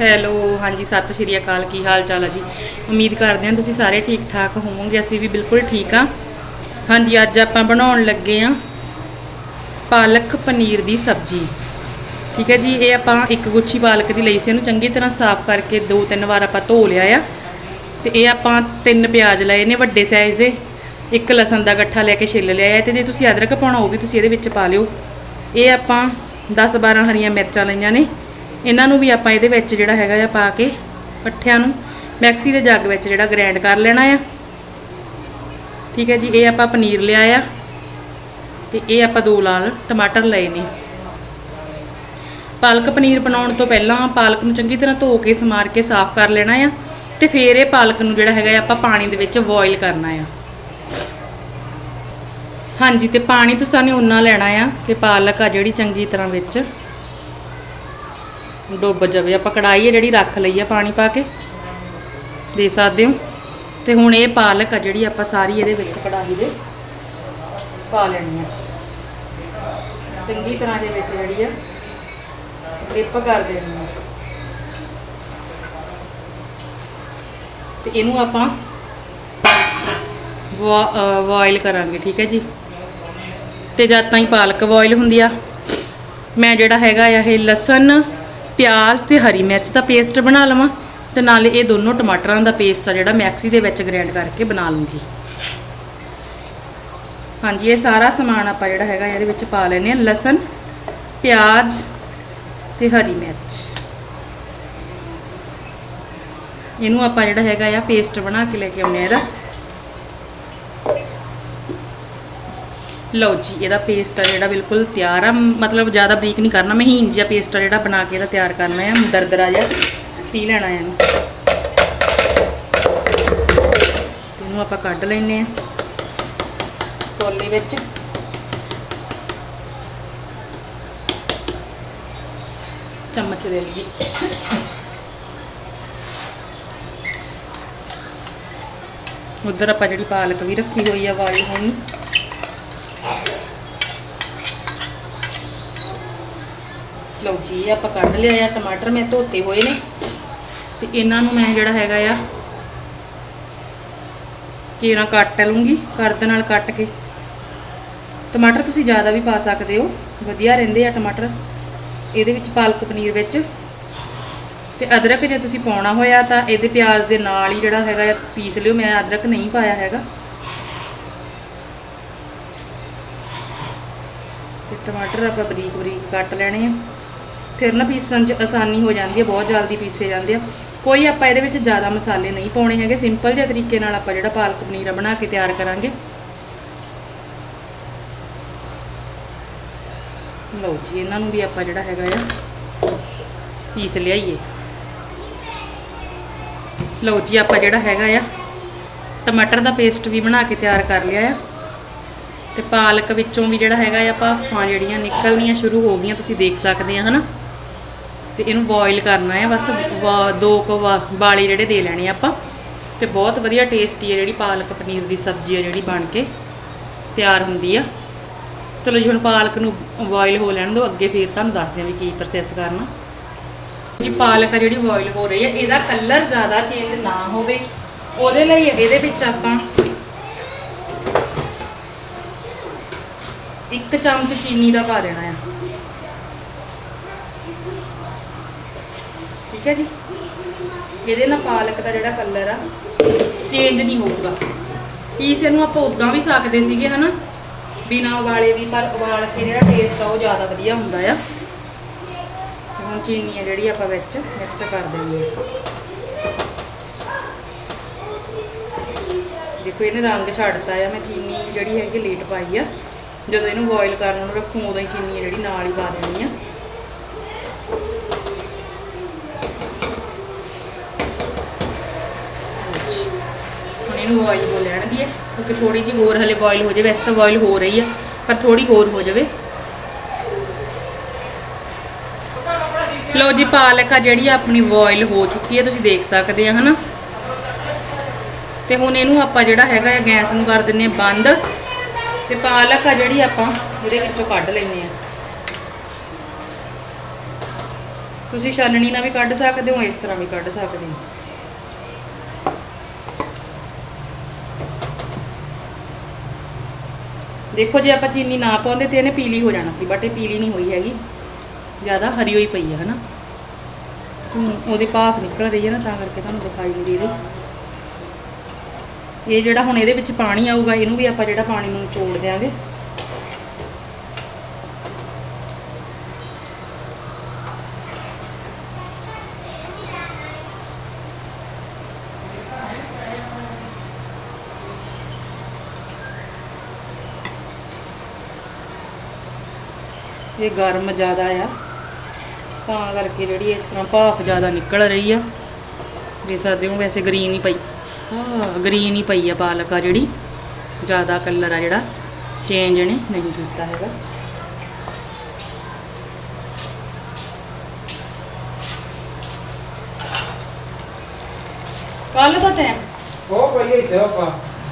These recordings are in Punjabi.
ਹੈਲੋ, ਹਾਂਜੀ, ਸਤਿ ਸ਼੍ਰੀ ਅਕਾਲ, ਕੀ ਹਾਲ ਚਾਲ ਹੈ ਜੀ? ਉਮੀਦ ਕਰਦੇ ਹਾਂ ਤੁਸੀਂ ਸਾਰੇ ਠੀਕ ਠਾਕ ਹੋਵੋਗੇ, ਅਸੀਂ ਵੀ ਬਿਲਕੁਲ ਠੀਕ ਆ ਹਾਂਜੀ, ਅੱਜ ਆਪਾਂ ਬਣਾਉਣ ਲੱਗੇ ਆ ਪਾਲਕ ਪਨੀਰ ਦੀ ਸਬਜ਼ੀ। ਠੀਕ ਹੈ ਜੀ, ਇਹ ਆਪਾਂ ਇੱਕ ਗੁੱਛੀ ਪਾਲਕ ਦੀ ਲਈ ਸੀ, ਇਹਨੂੰ ਚੰਗੀ ਤਰ੍ਹਾਂ ਸਾਫ਼ ਕਰਕੇ ਦੋ ਤਿੰਨ ਵਾਰ ਆਪਾਂ ਧੋ ਲਿਆ ਆ। ਤੇ ਇਹ ਆਪਾਂ ਤਿੰਨ ਪਿਆਜ਼ ਲਏ ਨੇ ਵੱਡੇ ਸਾਈਜ਼ ਦੇ, ਇੱਕ ਲਸਣ ਦਾ ਗੱਠਾ ਲੈ ਕੇ ਛਿੱਲ ਲਿਆ ਹੈ ਤੇ ਜੇ ਤੁਸੀਂ ਅਦਰਕ ਪਾਉਣਾ, ਉਹ ਵੀ ਤੁਸੀਂ ਇਹਦੇ ਵਿੱਚ ਪਾ ਲਿਓ। ਇਹ ਆਪਾਂ 10 12 ਹਰੀਆਂ ਮਿਰਚਾਂ ਲਈਆਂ ਨੇ। ਇਹਨਾਂ ਨੂੰ ਵੀ ਆਪਾਂ ਇਹਦੇ ਵਿੱਚ ਜਿਹੜਾ ਹੈਗਾ ਆ ਪਾ ਕੇ ਪੱਠਿਆਂ ਨੂੰ ਮੈਕਸੀ ਦੇ ਜੱਗ ਵਿੱਚ ਜਿਹੜਾ ਗ੍ਰਾਈਂਡ ਕਰ ਲੈਣਾ ਆ। ਠੀਕ ਹੈ ਜੀ, ਇਹ ਆਪਾਂ ਪਨੀਰ ਲਿਆ ਆ ਤੇ ਇਹ ਆਪਾਂ ਦੋ ਲਾਲ ਟਮਾਟਰ ਲਏ ਨੇ। ਪਾਲਕ ਪਨੀਰ ਬਣਾਉਣ ਤੋਂ ਪਹਿਲਾਂ ਪਾਲਕ ਨੂੰ ਚੰਗੀ ਤਰ੍ਹਾਂ ਧੋ ਕੇ ਸਮਾਰ ਕੇ ਸਾਫ਼ ਕਰ ਲੈਣਾ ਆ ਤੇ ਫਿਰ ਇਹ ਪਾਲਕ ਨੂੰ ਜਿਹੜਾ ਹੈਗਾ ਆਪਾਂ ਪਾਣੀ ਦੇ ਵਿੱਚ ਬੋਇਲ ਕਰਨਾ ਆ। ਹਾਂਜੀ, ਤੇ ਪਾਣੀ ਤੁਸੀਂ ਨੇ ਉਨਾ ਲੈਣਾ ਆ ਕਿ ਪਾਲਕ ਆ ਜਿਹੜੀ ਚੰਗੀ ਤਰ੍ਹਾਂ ਵਿੱਚ ਡੁੱਬ ਜਾਵੇ। ਆਪਾਂ ਕੜਾਈ ਹੈ ਜਿਹੜੀ ਰੱਖ ਲਈ ਆ ਪਾਣੀ ਪਾ ਕੇ। ਦੇ ਸਕਦੇ ਹੋ। ਤੇ ਹੁਣ ਇਹ ਪਾਲਕ ਆ ਜਿਹੜੀ ਆਪਾਂ ਸਾਰੀ ਇਹਦੇ ਵਿੱਚ ਕੜਾਹੀ ਦੇ ਪਾ ਲੈਣੀ ਆ। ਚੰਗੀ ਤਰ੍ਹਾਂ ਦੇ ਵਿੱਚ ਜਿਹੜੀ ਆ ਡਿਪ ਕਰ ਦੇਣੀ ਆ। ਤੇ ਇਹਨੂੰ ਆਪਾਂ ਬੋਇਲ ਕਰਾਂਗੇ, ਠੀਕ ਹੈ ਜੀ? ਤੇ ਜਦ ਤਾਈਂ ਪਾਲਕ ਬੋਇਲ ਹੁੰਦੀ ਆ, ਮੈਂ ਜਿਹੜਾ ਹੈਗਾ ਆ ਇਹ ਲਸਣ ਪਿਆਜ਼ ਤੇ ਹਰੀ ਮਿਰਚ ਦਾ ਪੇਸਟ ਬਣਾ ਲਵਾਂ ਤੇ ਨਾਲੇ ਇਹ ਦੋਨੋਂ ਟਮਾਟਰਾਂ ਦਾ ਪੇਸਟ ਆ ਜਿਹੜਾ ਮੈਕਸੀ ਦੇ ਵਿੱਚ ਗ੍ਰਾਈਂਡ ਕਰਕੇ ਬਣਾ ਲੂੰਗੀ। ਹਾਂਜੀ, ਇਹ ਸਾਰਾ ਸਮਾਨ ਆਪਾਂ ਜਿਹੜਾ ਹੈਗਾ ਇਹਦੇ ਵਿੱਚ ਪਾ ਲੈਨੇ ਆ ਲਸਣ, ਪਿਆਜ਼ ਤੇ ਹਰੀ ਮਿਰਚ। ਇਹਨੂੰ ਆਪਾਂ ਜਿਹੜਾ ਹੈਗਾ ਆ ਪੇਸਟ ਬਣਾ ਕੇ ਲੈ ਕੇ ਆਉਂਦੇ ਆ ਇਹਦਾ। ਲਓ ਜੀ, ਇਹਦਾ ਪੇਸਟ ਆ ਜਿਹੜਾ ਬਿਲਕੁਲ ਤਿਆਰ ਆ। ਮਤਲਬ ਜ਼ਿਆਦਾ ਬਰੀਕ ਨਹੀਂ ਕਰਨਾ ਮਹੀਨ ਜਿਹਾ ਪੇਸਟ ਆ ਜਿਹੜਾ ਬਣਾ ਕੇ ਇਹਦਾ ਤਿਆਰ ਕਰਨਾ ਆ। ਦਰਦਰਾ ਜਿਹਾ ਪੀ ਲੈਣਾ ਹੈ ਇਹਨੂੰ। ਇਹਨੂੰ ਆਪਾਂ ਕੱਢ ਲੈਨੇ ਆ ਕੋਲੀ ਵਿੱਚ। ਚਮਚ ਲੈ ਲਈਏ। ਉਧਰ ਆਪਾਂ ਜਿਹੜੀ ਪਾਲਕ ਵੀ ਰੱਖੀ ਹੋਈ ਆ ਵਾਲੀ ਹੋਣੀ। ਲਓ ਜੀ ਆਪਾਂ ਕੱਢ ਲਿਆ ਆ, ਟਮਾਟਰ ਮੈਂ ਧੋਤੇ ਹੋਏ ਨੇ। ਤੇ ਇਹਨਾਂ ਨੂੰ ਮੈਂ ਜਿਹੜਾ ਹੈਗਾ ਆ, ਕੀਰਾਂ ਕੱਟ ਲੂੰਗੀ ਕਰਦ ਨਾਲ ਕੱਟ ਕੇ। ਟਮਾਟਰ ਤੁਸੀਂ ਜ਼ਿਆਦਾ ਵੀ ਪਾ ਸਕਦੇ ਹੋ, ਵਧੀਆ ਰਹਿੰਦੇ ਆ ਟਮਾਟਰ। ਇਹਦੇ ਵਿੱਚ ਪਾਲਕ ਪਨੀਰ ਵਿੱਚ। ਤੇ ਅਦਰਕ ਜੇ ਤੁਸੀਂ ਪਾਉਣਾ ਹੋਇਆ ਤਾਂ ਇਹਦੇ ਪਿਆਜ਼ ਦੇ ਨਾਲ ਹੀ ਜਿਹੜਾ ਹੈਗਾ ਪੀਸ ਲਿਓ, ਮੈਂ ਅਦਰਕ ਨਹੀਂ ਪਾਇਆ ਹੈਗਾ। ਤੇ ਟਮਾਟਰ ਆਪਾਂ ਬਰੀਕ ਬਰੀਕ ਕੱਟ ਲੈਣੇ ਆ। ਫਿਰ ਨਾ ਪੀਸਣ 'ਚ ਆਸਾਨੀ ਹੋ ਜਾਂਦੀ ਹੈ, ਬਹੁਤ ਜਲਦੀ ਪੀਸੇ ਜਾਂਦੇ ਆ। ਕੋਈ ਆਪਾਂ ਇਹਦੇ ਵਿੱਚ ਜ਼ਿਆਦਾ ਮਸਾਲੇ ਨਹੀਂ ਪਾਉਣੇ ਹੈਗੇ, ਸਿੰਪਲ ਜਿਹੇ ਤਰੀਕੇ ਨਾਲ ਆਪਾਂ ਜਿਹੜਾ ਪਾਲਕ ਪਨੀਰ ਆ ਬਣਾ ਕੇ ਤਿਆਰ ਕਰਾਂਗੇ। ਲਓ ਜੀ, ਇਹਨਾਂ ਨੂੰ ਵੀ ਆਪਾਂ ਜਿਹੜਾ ਹੈਗਾ ਆ, ਪੀਸ ਲਿਆਈਏ। ਲਓ ਜੀ, ਆਪਾਂ ਜਿਹੜਾ ਹੈਗਾ ਆ, ਟਮਾਟਰ ਦਾ ਪੇਸਟ ਵੀ ਬਣਾ ਕੇ ਤਿਆਰ ਕਰ ਲਿਆ ਆ। ਤੇ ਪਾਲਕ ਵਿੱਚੋਂ ਵੀ ਜਿਹੜਾ ਹੈਗਾ ਆ ਭਾਫਾਂ ਜਿਹੜੀਆਂ ਨਿਕਲਣੀਆਂ ਸ਼ੁਰੂ ਹੋ ਗਈਆਂ, ਤੁਸੀਂ ਦੇਖ ਸਕਦੇ ਆ, ਹਨਾ? ਤੇ ਇਹਨੂੰ ਬੋਇਲ ਕਰਨਾ ਹੈ, ਬਸ ਵਾ- ਦੋ ਕੁ ਵਾ- ਵਾਲੇ ਜਿਹੜੇ ਦੇ ਲੈਣੇ ਆ ਆਪਾਂ। ਤੇ ਬਹੁਤ ਵਧੀਆ ਟੇਸਟੀ ਹੈ ਜਿਹੜੀ ਪਾਲਕ ਪਨੀਰ ਦੀ ਸਬਜ਼ੀ ਹੈ ਜਿਹੜੀ ਬਣ ਕੇ, ਤਿਆਰ ਹੁੰਦੀ ਆ। ਚਲੋ ਜੀ, ਹੁਣ ਪਾਲਕ ਨੂੰ ਬੋਇਲ ਹੋ ਲੈਣ ਦਿਓ, ਅੱਗੇ ਫੇਰ ਤੁਹਾਨੂੰ ਦੱਸਦੇ ਹਾਂ ਵੀ ਕੀ ਪ੍ਰੋਸੈਸ ਕਰਨਾ। ਜੀ, ਪਾਲਕ ਆ ਜਿਹੜੀ ਬੋਇਲ ਹੋ ਰਹੀ ਹੈ, ਇਹਦਾ ਕਲਰ ਜ਼ਿਆਦਾ ਚੇਂਜ ਨਾ ਹੋਵੇ। ਉਹਦੇ ਲਈ ਇਹਦੇ ਵਿੱਚ ਆਪਾਂ ਇੱਕ ਚਮਚ ਚੀਨੀ ਦਾ ਪਾ ਦੇਣਾ ਆ। ਠੀਕ ਹੈ ਜੀ? ਇਹਦੇ ਨਾਲ ਪਾਲਕ ਦਾ ਜਿਹੜਾ ਕਲਰ ਆ ਚੇਂਜ ਨਹੀਂ ਹੋਊਗਾ। ਪੀਸ ਇਹਨੂੰ ਆਪਾਂ ਉਦਾਂ ਵੀ ਸਕਦੇ ਸੀਗੇ, ਹਨਾ? ਬਿਨਾ ਉਬਾਲੇ ਵੀ, ਪਰ ਉਬਾਲ ਕੇ ਜਿਹੜਾ ਟੇਸਟ ਆ, ਉਹ ਜ਼ਿਆਦਾ ਵਧੀਆ ਹੁੰਦਾ ਆ। ਹੁਣ ਚੀਨੀ ਆ ਜਿਹੜੀ ਆਪਾਂ ਵਿੱਚ ਮਿਕਸ ਕਰ ਦੇਣੀ ਆ। ਦੇਖੋ, ਇਹਨੇ ਰੰਗ ਛੱਡਤਾ ਆ। ਮੈਂ ਚੀਨੀ ਜਿਹੜੀ ਹੈਗੀ ਲੇਟ ਪਾਈ ਆ। ਜਦੋਂ ਇਹਨੂੰ ਬੋਇਲ ਕਰਨ ਨੂੰ ਰੱਖੂ, ਉਦੋਂ ਹੀ ਚੀਨੀ ਜਿਹੜੀ ਨਾਲ ਹੀ ਪਾ ਦੇਣੀ ਆ। ਹੁਣ ਬੋਇਲ ਹੋ ਲੈਣ ਕਿਉਂਕਿ ਥੋੜੀ ਜਿਹੀ ਹੋਰ ਹਲੇ ਬੋਇਲ ਹੋ ਜਾਵੇ, ਵੈਸੇ ਤਾਂ ਬੋਇਲ ਹੋ ਰਹੀ ਆ, ਪਰ ਥੋੜੀ ਹੋਰ ਹੋ ਜਾਵੇ। ਲਓ ਜੀ, ਪਾਲਕ ਆ ਜਿਹੜੀ ਆਪਣੀ ਬੋਇਲ ਹੋ ਚੁੱਕੀ ਹੈ ਤੁਸੀਂ ਦੇਖ ਸਕਦੇ ਆ, ਹਨਾ? ਤੇ ਹੁਣ ਇਹਨੂੰ ਆਪਾਂ ਜਿਹੜਾ ਹੈਗਾ ਗੈਸ ਨੂੰ ਕਰ ਦਿੰਨੇ ਬੰਦ। ਤੇ ਪਾਲਕ ਆ ਜਿਹੜੀ ਆਪਾਂ ਇਹਦੇ ਵਿੱਚੋਂ ਕੱਢ ਲੈਨੇ ਆ। ਤੁਸੀਂ ਛਾਨਣੀ ਨਾਲ ਵੀ ਕੱਢ ਸਕਦੇ ਹੋ, ਇਸ ਤਰ੍ਹਾਂ ਵੀ ਕੱਢ ਸਕਦੇ ਹੋ। ਦੇਖੋ ਜੇ ਆਪਾਂ ਚੀਨੀ ਨਾ ਪਾਉਂਦੇ ਤੇ ਇਹਨੇ ਪੀਲੀ ਹੋ ਜਾਣਾ ਸੀ ਬਟ ਇਹ ਪੀਲੀ ਨਹੀਂ ਹੋਈ ਹੈਗੀ। ਜ਼ਿਆਦਾ ਹਰੀ ਹੋਈ ਪਈ ਹੈ ਹਨਾ? ਹੁਣ ਉਹਦੇ ਭਾਫ ਨਿਕਲ ਰਹੀ ਹੈ ਨਾ, ਤਾਂ ਕਰਕੇ ਤੁਹਾਨੂੰ ਦਿਖਾਈ ਨਹੀਂ ਦੇ ਰਹੀ। ਇਹ ਜਿਹੜਾ ਹੁਣ ਇਹਦੇ ਵਿੱਚ ਪਾਣੀ ਆਊਗਾ, ਇਹਨੂੰ ਵੀ ਆਪਾਂ ਜਿਹੜਾ ਪਾਣੀ ਨੂੰ ਨਿਚੋੜ ਦਿਆਂਗੇ। ਇਹ ਗਰਮ ਜ਼ਿਆਦਾ ਆ। ਤਾਂ ਕਰਕੇ ਜਿਹੜੀ ਇਸ ਤਰ੍ਹਾਂ ਭਾਫ ਜ਼ਿਆਦਾ ਨਿਕਲ ਰਹੀ ਆ। ਦੇ ਸਕਦੇ ਹੋ ਵੈਸੇ ਗ੍ਰੀਨ ਹੀ ਪਈ। ਹਾਂ ਗ੍ਰੀਨ ਹੀ ਪਈ ਆ ਪਾਲਕ ਆ ਜਿਹੜੀ। ਜ਼ਿਆਦਾ ਕਲਰ ਆ ਜਿਹੜਾ। ਚੇਂਜ ਨੇ ਨਹੀਂ ਕੀਤਾ ਹੈਗਾ। ਕੱਲ ਦਾ ਟਾਈਮ ਉਹ ਪਈ ਇੱਥੇ ਆਪਾਂ।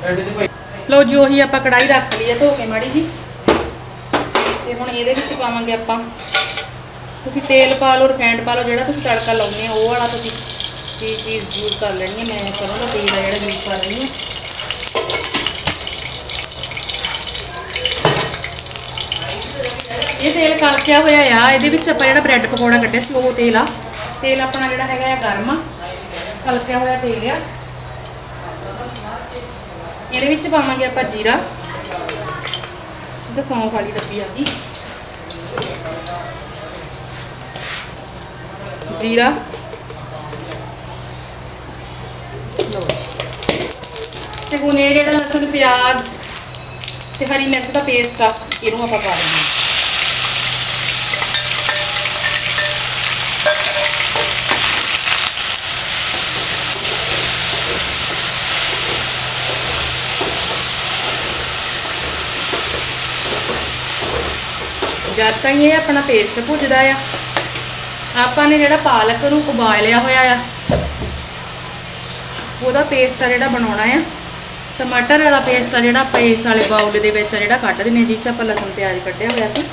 ਐਡੇ ਤੇ ਪਈ। ਲਓ ਜੀ ਉਹੀ ਆਪਾਂ ਕੜਾਈ ਰੱਖ ਲਈ ਹੈ ਧੋ ਕੇ ਮਾੜੀ ਜੀ। ਤੇ ਹੁਣ ਇਹਦੇ ਵਿੱਚ ਪਾਵਾਂਗੇ ਆਪਾਂ। ਤੁਸੀਂ ਤੇਲ ਪਾ ਲਓ ਰਿਫਾਈਂਡ ਪਾ ਲਓ, ਜਿਹੜਾ ਤੁਸੀਂ ਤੜਕਾ ਲਾਉਂਦੇ ਆ ਉਹ ਵਾਲਾ ਤੁਸੀਂ ਚੀਜ਼ ਚੀਜ਼ ਯੂਜ਼ ਕਰ ਲੈਣੀ ਹੈ, ਮੈਂ ਸਰੋਂ ਦਾ ਤੇਲ ਆ ਜਿਹੜਾ ਯੂਜ਼ ਕਰ ਰਹੀ ਹਾਂ। ਇਹ ਤੇਲ ਕਲਕਿਆ ਹੋਇਆ ਆ, ਇਹਦੇ ਵਿੱਚ ਆਪਾਂ ਜਿਹੜਾ ਬ੍ਰੈਡ ਪਕੌੜਾ ਕੱਢਿਆ ਸੀ, ਉਹ ਤੇਲ ਆ। ਤੇਲ ਆਪਣਾ ਜਿਹੜਾ ਹੈਗਾ ਆ ਗਰਮ ਆ ਕਲਕਿਆ ਹੋਇਆ ਤੇਲ ਆ। ਇਹਦੇ ਵਿੱਚ ਪਾਵਾਂਗੇ ਆਪਾਂ ਜੀਰਾ। ਤੇ ਸੌਂਫ ਵਾਲੀ ਡੱਬੀ ਆ ਗਈ ਜੀਰਾ ਲਓ ਤੇ ਹੁਣ ਇਹ ਜਿਹੜਾ ਲਸਣ, ਪਿਆਜ਼ ਤੇ ਹਰੀ ਮਿਰਚ ਦਾ ਪੇਸਟ ਆ, ਇਹਨੂੰ ਆਪਾਂ ਪਾ ਦਿੰਦੇ ਜਦ ਤਾਈਂ ਇਹ ਆਪਣਾ ਪੇਸਟ ਭੁੱਜਦਾ ਆ। ਆਪਾਂ ਨੇ ਜਿਹੜਾ ਪਾਲਕ ਨੂੰ ਉਬਾਲਿਆ ਹੋਇਆ ਆ, ਉਹਦਾ ਪੇਸਟ ਆ ਜਿਹੜਾ ਬਣਾਉਣਾ ਆ। ਟਮਾਟਰ ਵਾਲਾ ਪੇਸਟ ਆ ਜਿਹੜਾ ਆਪਾਂ ਇਸ ਵਾਲੇ ਬਾਉਲ ਦੇ ਵਿੱਚ ਆ ਜਿਹੜਾ ਕੱਢ ਦਿੰਨੇ ਜਿਹ ਚ ਆਪਾਂ ਲਸਣ ਪਿਆਜ਼ ਕੱਢਿਆ ਹੋਇਆ ਸੀ।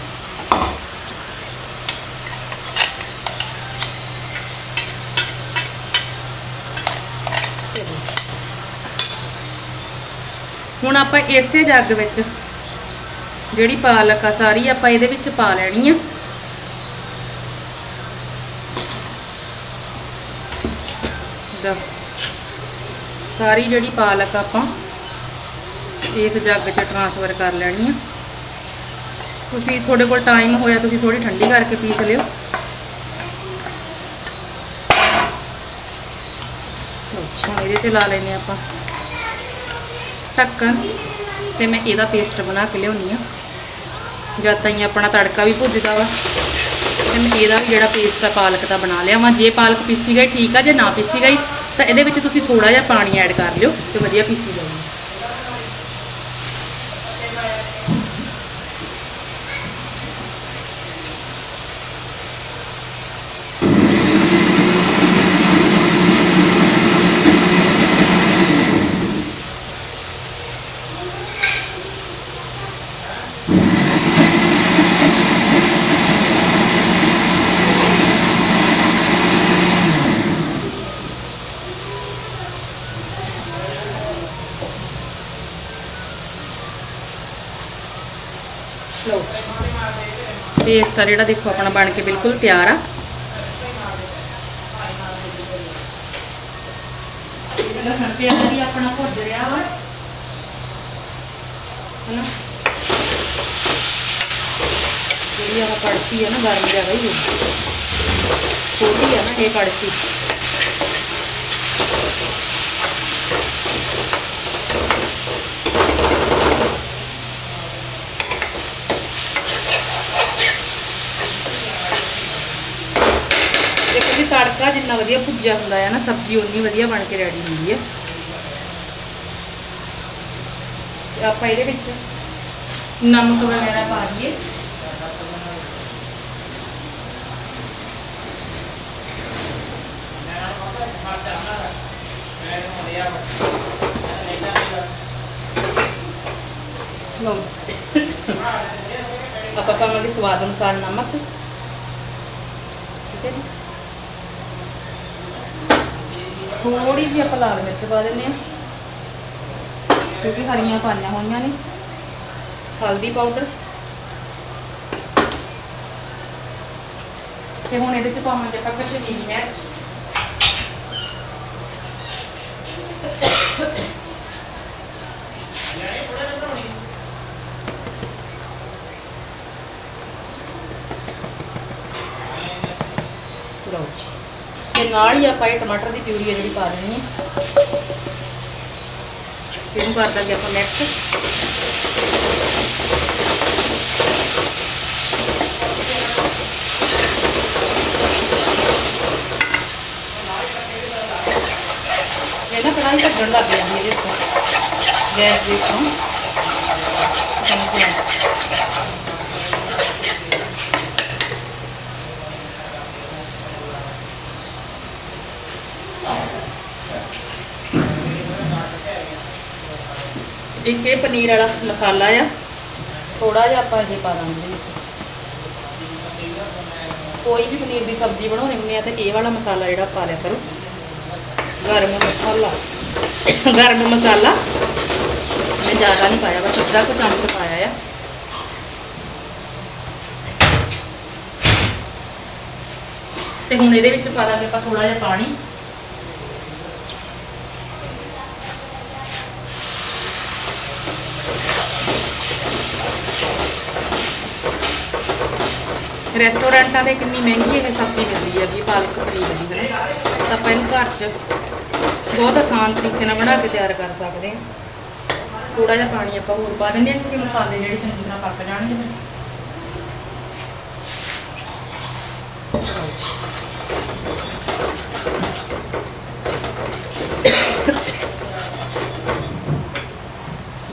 ਹੁਣ ਆਪਾਂ ਇਸੇ ਜੱਗ ਵਿੱਚ ਜਿਹੜੀ ਪਾਲਕ ਆ ਸਾਰੀ ਆਪਾਂ ਇਹਦੇ ਵਿੱਚ ਪਾ ਲੈਣੀ ਆ। ਦਾ ਸਾਰੀ ਜਿਹੜੀ ਪਾਲਕ ਆਪਾਂ ਇਸ ਜੱਗ 'ਚ ਟਰਾਂਸਫਰ ਕਰ ਲੈਣੀ ਆ। ਤੁਸੀਂ ਤੁਹਾਡੇ ਕੋਲ ਟਾਈਮ ਹੋਇਆ, ਤੁਸੀਂ ਥੋੜੀ ਠੰਡੀ ਕਰਕੇ ਪੀਸ ਲਿਓ। ਅੱਛਾ, ਇਹਦੇ ਤੇ ਲਾ ਲੈਨੇ ਆਪਾਂ। ਢੱਕਣ, ਤੇ ਮੈਂ ਇਹਦਾ ਪੇਸਟ ਬਣਾ ਕੇ ਲਿਆਉਣੀ ਆ। ਜਦ ਤਾਈਂ ਆਪਣਾ ਤੜਕਾ ਵੀ ਭੁੱਜਦਾ ਵਾ ਤੇ ਮੈਂ ਇਹਦਾ ਵੀ ਜਿਹੜਾ ਪੇਸਟ ਆ, ਪਾਲਕ ਦਾ ਬਣਾ ਲਿਆ ਵਾ। ਜੇ ਪਾਲਕ ਪੀਸੀ ਗਈ, ਠੀਕ ਆ, ਜੇ ਨਾ ਪੀਸੀ ਗਈ, ਤਾਂ ਇਹਦੇ ਵਿੱਚ ਤੁਸੀਂ ਥੋੜਾ ਜਿਹਾ ਪਾਣੀ ਐਡ ਕਰ ਲਿਓ ਤੇ ਵਧੀਆ ਪੀਸੀ ਜਾਊਗੀ। ਲਓ ਪੇਸਟ ਆ ਜਿਹੜਾ ਦੇਖੋ ਆਪਣਾ ਬਣ ਕੇ ਬਿਲਕੁਲ ਤਿਆਰ ਆ। ਲਸਣ ਪਿਆਜ਼ ਵੀ ਆਪਣਾ ਭੁੱਜ ਰਿਹਾ ਵਾ। ਹਨਾ? ਜਿਹੜੀ ਆਹ ਕੜਛੀ ਆ ਨਾ, ਗਰਮ ਜ਼ਿਆਦਾ ਹੀ ਛੋਟੀ ਆ ਨਾ, ਇਹ ਕੜਛੀ ਦੇਖੋ ਜੀ ਤੜਕਾ ਜਿੰਨਾ ਵਧੀਆ ਭੁੱਜਿਆ ਹੁੰਦਾ ਹੈ ਨਾ, ਸਬਜ਼ੀ ਉਨੀ ਵਧੀਆ ਬਣ ਕੇ ਰੈਡੀ ਹੁੰਦੀ ਹੈ ਤੇ ਆਪਾਂ ਇਹਦੇ ਵਿੱਚ ਨਮਕ ਵਗੈਰਾ ਪਾ ਦਈਏ। ਲਓ। ਆਪਾਂ ਪਾਵਾਂਗੇ ਸਵਾਦ ਅਨੁਸਾਰ ਨਮਕ। ਠੀਕ ਹੈ ਜੀ। ਥੋੜੀ ਜਿਹੀ ਆਪਾਂ ਲਾਲ ਮਿਰਚ ਪਾ ਦਿੰਦੇ ਹਾਂ। ਕਿਉਂਕਿ ਹਰੀਆਂ ਪਾਈਆਂ ਹੋਈਆਂ ਨੇ। ਹਲਦੀ ਪਾਊਡਰ। ਤੇ ਹੁਣ ਇਹਦੇ ਚ ਪਾਵਾਂਗੇ ਆਪਾਂ ਕਸ਼ਮੀਰੀ ਮਿਰਚ ਲਓ ਜੀ ਤੇ ਨਾਲ ਹੀ ਆਪਾਂ ਇਹ ਟਮਾਟਰ ਦੀ ਪਿਊਰੀ ਹੈ ਜਿਹੜੀ ਪਾ ਦੇਣੀ ਹੈ। ਤੇ ਇਹਨੂੰ ਕਰ ਦਾਂਗੇ ਆਪਾਂ ਮਿਕਸ ਇਹ ਨਾ ਕੜਾਈ ਢੱਕਣ ਲੱਗ ਜਾਂਦੀ ਇਹਦੇ ਉੱਤੇ ਗੈਸ ਦੇ ਉੱਤੋਂ ਇੱਕ ਇਹ ਪਨੀਰ ਵਾਲਾ ਮਸਾਲਾ ਆ। ਥੋੜਾ ਜਿਹਾ ਆਪਾਂ ਇਹ ਪਾ ਦਾਂਗੇ। ਕੋਈ ਵੀ ਪਨੀਰ ਦੀ ਸਬਜ਼ੀ ਬਣਾਉਣੀ ਹੁੰਦੀ ਆ ਤੇ ਇਹ ਵਾਲਾ ਮਸਾਲਾ ਜਿਹੜਾ ਪਾ ਲਿਆ ਕਰੋ। ਗਰਮ ਮਸਾਲਾ। ਗਰਮ ਮਸਾਲਾ। ਮੈਂ ਜ਼ਿਆਦਾ ਨਹੀਂ ਪਾਇਆ, ਬਸ ਅੱਧਾ ਕੁ ਚਮਚ ਪਾਇਆ ਆ। ਤੇ ਹੁਣ ਇਹਦੇ ਵਿੱਚ ਪਾ ਦਾਂਗੇ ਆਪਾਂ ਥੋੜਾ ਜਿਹਾ ਪਾਣੀ। ਰੈਸਟੋਰੈਂਟਾਂ ਦੇ ਕਿੰਨੀ ਮਹਿੰਗੀ ਇਹ ਸਬਜ਼ੀ ਮਿਲਦੀ ਹੈ ਜੀ, ਪਾਲਕ ਪਨੀਰ ਦੀ ਹੈ ਤਾਂ ਆਪਾਂ ਇਹਨੂੰ ਘਰ 'ਚ ਬਹੁਤ ਆਸਾਨ ਤਰੀਕੇ ਨਾਲ ਬਣਾ ਕੇ ਤਿਆਰ ਕਰ ਸਕਦੇ ਹਾਂ। ਥੋੜਾ ਜਿਹਾ ਪਾਣੀ ਆਪਾਂ ਹੋਰ ਪਾ ਦਿੰਦੇ ਹਾਂ, ਕਿਉਂਕਿ ਮਸਾਲੇ ਜਿਹੜੇ ਚੰਗੀ ਤਰ੍ਹਾਂ ਪੱਕ ਜਾਣਗੇ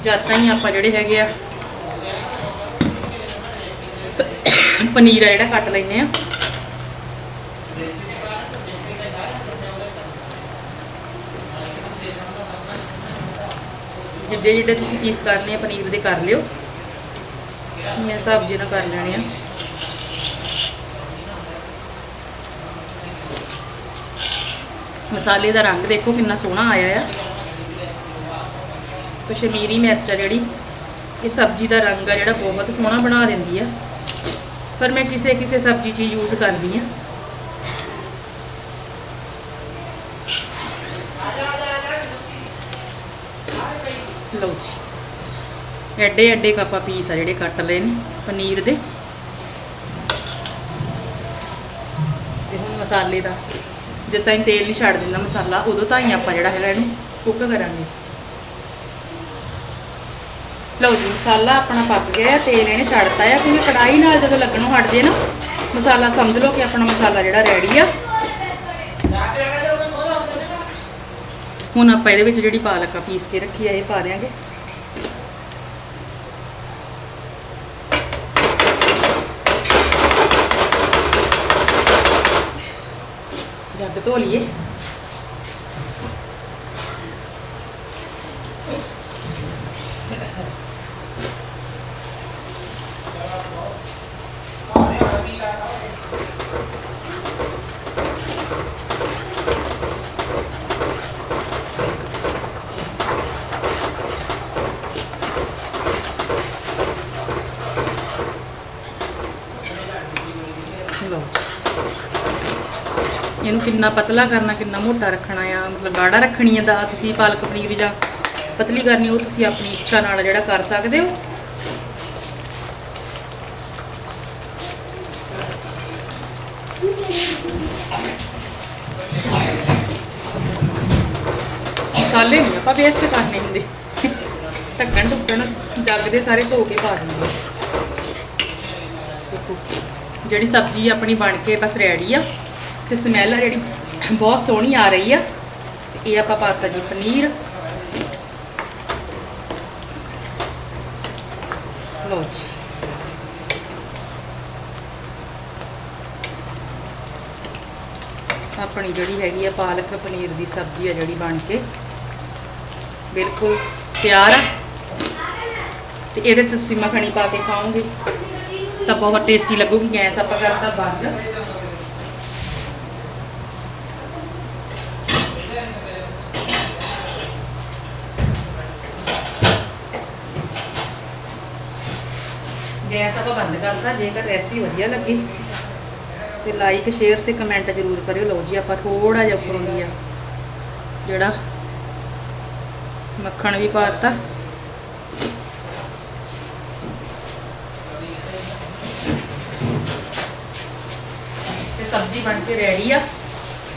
ਜਦ ਤਾਈਂ ਆਪਾਂ ਜਿਹੜੇ ਹੈਗੇ ਆ ਪਨੀਰ ਆ ਜਿਹੜਾ ਕੱਟ ਲੈਨੇ ਆ। ਜਿੱਡੇ ਜਿੱਡੇ ਤੁਸੀਂ ਪੀਸ ਕਰਨੇ ਆ, ਪਨੀਰ ਦੇ ਕਰ ਲਿਓ। ਮੈਂ ਸਬਜ਼ੀ ਨਾਲ ਕਰ ਲੈਣੇ ਆ। ਮਸਾਲੇ ਦਾ ਰੰਗ ਦੇਖੋ ਕਿੰਨਾ ਸੋਹਣਾ ਆਇਆ ਆ। ਕਸ਼ਮੀਰੀ ਮਿਰਚ ਆ ਜਿਹੜੀ, ਇਹ ਸਬਜ਼ੀ ਦਾ ਰੰਗ ਆ ਜਿਹੜਾ ਬਹੁਤ ਸੋਹਣਾ ਬਣਾ ਦਿੰਦੀ ਆ। ਪਰ ਮੈਂ ਕਿਸੇ ਕਿਸੇ ਸਬਜ਼ੀ 'ਚ ਯੂਜ਼ ਕਰਦੀ ਆ ਲਓ ਜੀ। ਐਡੇ ਐਡੇ ਕੱਪਾ ਪੀਸ ਆ ਜਿਹੜੇ ਕੱਟ ਲਏ ਨੇ ਪਨੀਰ ਦੇ। ਤੇ ਹੁਣ ਮਸਾਲੇ ਦਾ, ਜਦ ਤਾਈਂ ਤੇਲ ਨਹੀਂ ਛੱਡ ਦਿੰਦਾ ਮਸਾਲਾ, ਉਦੋਂ ਤਾਈਂ ਆਪਾਂ ਜਿਹੜਾ ਹੈਗਾ ਇਹਨੂੰ ਕੁੱਕ ਕਰਾਂਗੇ। ਲਓ ਜੀ, ਮਸਾਲਾ ਆਪਣਾ ਪੱਕ ਗਿਆ ਹੈ, ਤੇਲ ਇਹਨੇ ਛੱਡਤਾ ਹੈ। ਕਿਉਂਕਿ ਕੜਾਈ ਨਾਲ ਜਦੋਂ ਲੱਗਣੋਂ ਹਟ ਨਾ, ਮਸਾਲਾ ਸਮਝ ਲਓ ਕਿ ਆਪਣਾ ਮਸਾਲਾ ਜਿਹੜਾ ਰੈਡੀ ਆ। ਹੁਣ ਆਪਾਂ ਇਹਦੇ ਵਿੱਚ ਜਿਹੜੀ ਪਾਲਕ ਆ, ਪੀਸ ਕੇ ਰੱਖੀ ਆ, ਇਹ ਪਾ ਦਿਆਂਗੇ। ਜੱਗ ਧੋ ਲਈਏ ਲਓ ਇਹਨੂੰ ਕਿੰਨਾ ਪਤਲਾ ਕਰਨਾ, ਕਿੰਨਾ ਮੋਟਾ ਰੱਖਣਾ ਆ, ਮਤਲਬ ਗਾੜਾ ਰੱਖਣੀ ਆ ਦਾ ਤੁਸੀਂ ਪਾਲਕ ਪਨੀਰ ਜਾਂ ਪਤਲੀ ਕਰਨੀ, ਉਹ ਤੁਸੀਂ ਆਪਣੀ ਇੱਛਾ ਨਾਲ ਜਿਹੜਾ ਕਰ ਸਕਦੇ ਹੋ। ਮਸਾਲੇ ਨਹੀਂ, ਆਪਾਂ ਵੇਸਟ ਕਰਨੇ ਹੁੰਦੇ। ਢੱਕਣ ਢੁੱਕਣ ਜੱਗ ਦੇ ਸਾਰੇ ਧੋ ਕੇ ਪਾ ਦਿੰਦੇ ਦੇਖੋ, ਜਿਹੜੀ ਸਬਜ਼ੀ ਆਪਣੀ ਬਣ ਕੇ ਬਸ ਰੈਡੀ ਆ। ਤੇ ਸਮੈਲ ਆ ਜਿਹੜੀ ਬਹੁਤ ਸੋਹਣੀ ਆ ਰਹੀ ਆ। ਤੇ ਇਹ ਆਪਾਂ ਪਾਤਾ ਜੀ ਪਨੀਰ। ਲਓ ਜੀ। ਆਪਣੀ ਜਿਹੜੀ ਹੈਗੀ ਆ ਪਾਲਕ ਪਨੀਰ ਦੀ ਸਬਜ਼ੀ ਆ ਜਿਹੜੀ ਬਣ ਕੇ। ਬਿਲਕੁਲ ਤਿਆਰ ਆ। ਤੇ ਇਹਦੇ ਤੇ ਤੁਸੀਂ ਮੱਖਣੀ ਪਾ ਕੇ ਖਾਓਗੇ। ਤਾਂ ਬਹੁਤ ਟੇਸਟੀ ਲੱਗੂਗੀ, ਗੈਸ ਆਪਾਂ ਕਰਤਾ ਬੰਦ। ਗੈਸ ਆਪਾਂ ਬੰਦ ਕਰਤਾ ਜੇਕਰ ਰੈਸਪੀ ਵਧੀਆ ਲੱਗੀ ਤੇ ਲਾਈਕ ਸ਼ੇਅਰ ਤੇ ਕਮੈਂਟ ਜ਼ਰੂਰ ਕਰਿਓ। ਲਓ ਜੀ, ਆਪਾਂ ਥੋੜਾ ਜਿਹਾ ਉੱਪਰੋਂ ਦੀ ਆ ਜਿਹੜਾ ਮੱਖਣ ਵੀ ਪਾਤਾ ਤੇ ਸਬਜ਼ੀ ਬਣ ਕੇ ਰੈਡੀ ਆ।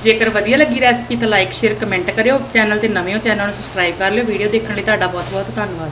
ਜੇਕਰ ਵਧੀਆ ਲੱਗੀ ਰੈਸਪੀ ਤਾਂ ਲਾਈਕ ਸ਼ੇਅਰ ਕਮੈਂਟ ਕਰਿਓ। ਚੈਨਲ ਤੇ ਨਵੇਂ ਹੋ, ਚੈਨਲ ਨੂੰ ਸਬਸਕ੍ਰਾਈਬ ਕਰ ਲਿਓ। ਵੀਡੀਓ ਦੇਖਣ ਲਈ ਤੁਹਾਡਾ ਬਹੁਤ ਬਹੁਤ ਧੰਨਵਾਦ।